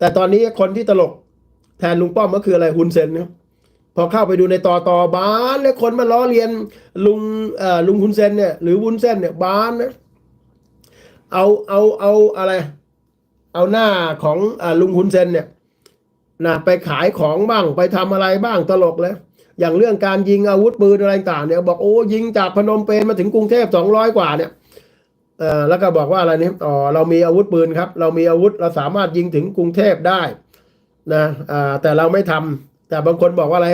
แต่ตอนนี้คนที่ตลกแทนลุงป้อมก็คืออะไรฮุนเซนครับพอเข้าไปดูในต่อต่อบานแล้วคนมาล้อเลียนลุงเอ่อลุงฮุนเซนเนี่ยหรือวุนเซนเนี่ยบานนะเอาเอาเอาอะไร เอาหน้าของอลุงฮุนเซนเนี่ยนะไปขายของบ้างไปทำอะไรบ้างตลกเลยอย่างเรื่องการยิงอาวุธปืนอะไรต่างเนี่ยบอกโอ้ยิงจากพนมเปญมาถึงกรุงเทพสองร้อยกว่าเนี่ย เอ่อแล้วก็บอกว่าอะไรนี่อ๋อเรามีอาวุธปืนครับ เรามีอาวุธเราสามารถยิงถึงกรุงเทพได้นะอ่าแต่เราไม่ทำแต่บางคนบอกว่าอะไร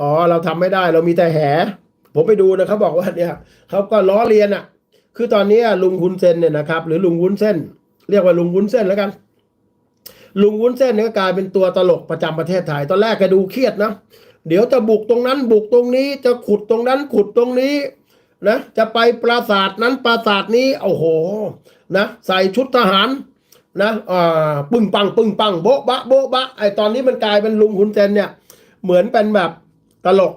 อ๋อเราทำไม่ได้ เรามีแต่แห ผมไปดูนะเขาบอกว่าเนี่ยเขาก็ล้อเลียนอะ คือตอนนี้ลุงฮุนเซนเนี่ยนะครับ หรือลุงวุ้นเส้น เรียกว่าลุงวุ้นเส้นแล้วกัน ลุงวุ้นเส้นเนี่ยก็กลายเป็นตัวตลกประจำประเทศไทย ตอนแรกแกดูเครียดนะเดี๋ยวจะบุกตรงนั้นบุกตรงนี้จะขุดตรงนั้นขุดตรงนี้ นะจะไปปราสาทนั้นปราสาทนี้โอ้โหนะใส่ชุดทหารนะอ่าปึ้งปังปึ้งปังโบ๊ะบะโบ๊ะบะไอตอนนี้มันกลายเป็นลุงฮุนเซนเนี่ย เหมือนเป็นแบบตลก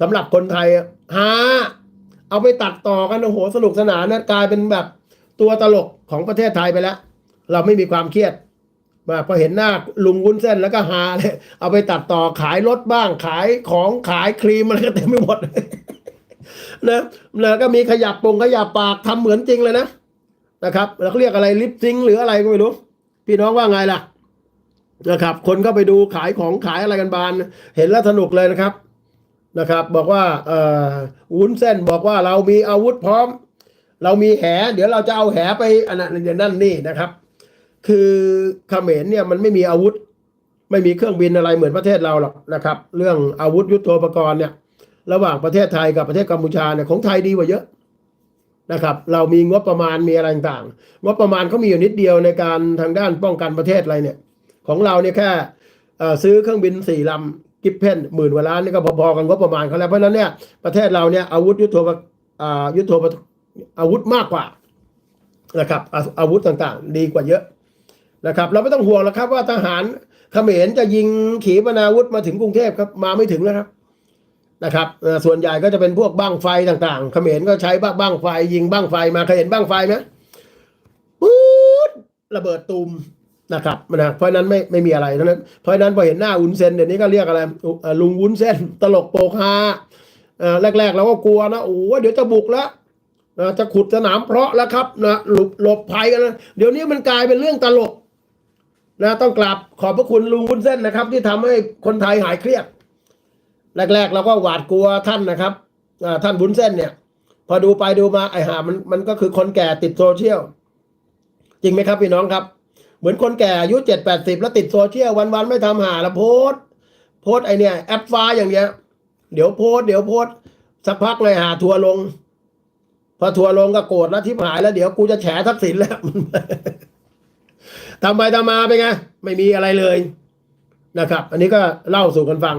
สำหรับคนไทยฮาเอาไปตัดต่อกันโอ้โหสนุกสนานนะกลายเป็นแบบตัวตลกของประเทศไทยไปแล้ว เราไม่มีความเครียดมาพอเห็นหน้าลุงวุ้นเส้นแล้วก็ฮาเลยเอาไปตัดต่อขายรถบ้างขายของขายครีมอะไรก็เต็มไปหมด นะแล้วก็มีขยับปงขยับปากทำเหมือนจริงเลยนะนะครับแล้วเขาเรียกอะไรลิปซิงหรืออะไรก็ไม่รู้ พี่น้องว่าไงล่ะนะครับ คนก็ไปดูขายของขายอะไรกันบาน เห็นแล้วสนุกเลยนะครับนะครับ บอกว่าเอ่อวุ้นเส้นบอกว่าเรามีอาวุธพร้อม เรามีแห เดี๋ยวเราจะเอาแหไปอันนั้นอย่นั่นนี่นะครับ คือเขมรเนี่ยมันไม่มีอาวุธ ไม่มีเครื่องบินอะไรเหมือนประเทศเราหรอกนะครับ เรื่องอาวุธยุโทโธปกรณ์เนี่ย ระหว่างประเทศไทยกับประเทศกัมพูชาเนี่ยของไทยดีกว่าเยอะนะครับ เรามีงบประมาณมีอะไรต่างๆ งบประมาณเขามีอยู่นิดเดียวในการทางด้านป้องกันประเทศอะไรเนี่ย ของเราเนี่ยแค่ซื้อเครื่องบินสี่ลำกิฟเพนหมื่นกว่าล้านนี่ก็พอๆกันงบประมาณเขาแล้วเพราะฉะนั้นเนี่ยประเทศเราเนี่ยอาวุธยุทโธปยุทโธปอาวุธมากกว่านะครับอาอาวุธต่างๆ ดีกว่าเยอะนะครับ เราไม่ต้องห่วงแล้วครับว่าทหารเขมรจะยิงขีปนาวุธมาถึงกรุงเทพครับมาไม่ถึงแล้วครับ นะครับส่วนใหญ่ก็จะเป็นพวกบ้างไฟต่างๆ เขมรก็ใช้บ้างบ้างไฟ ยิงบ้างไฟมาเคยเห็นบ้างไฟไหมปื๊ดระเบิดตูมนะครับนะเพราะนั้นไม่ไม่มีอะไรเท่านั้นเพราะนั้นพอเห็นหน้าวุ้นเส้นเดี๋ยวนี้ก็เรียกอะไรลุงวุ้นเส้น ตลกโปกฮาแรกๆเราก็กลัวนะโอ้โหเดี๋ยวจะบุกแล้วจะขุดสนามเพาะแล้วครับนะหลบหลบภัยกันนะเดี๋ยวนี้มันกลายเป็นเรื่องตลกนะต้องกราบขอบพระคุณลุงวุ้นเส้นนะครับ ที่ทำให้คนไทยหายเครียด แรก ๆ เราก็หวาดกลัวท่านนะครับท่านวุ้นเส้นเนี่ย พอดูไปดูมาไอ้ห่ามันมันก็คือคนแก่ติดโซเชียลจริงไหมครับพี่น้องครับ เหมือนคนแก่อายุเจ็ดแปดสิบแล้วติดโซเชียลวันๆไม่ทำหาแล้วโพสโพสไอเนี่ยแอปฟ้าอย่างเงี้ยเดี๋ยวโพสเดี๋ยวโพสสักพักเลยหาทัวลง พอทัวลงก็โกรธแล้วทิพหายแล้วเดี๋ยวกูจะแฉทักษิณแล้วทำไปทำมาเป็นไงไม่มีอะไรเลยนะครับ อันนี้ก็เล่าสู่กันฟัง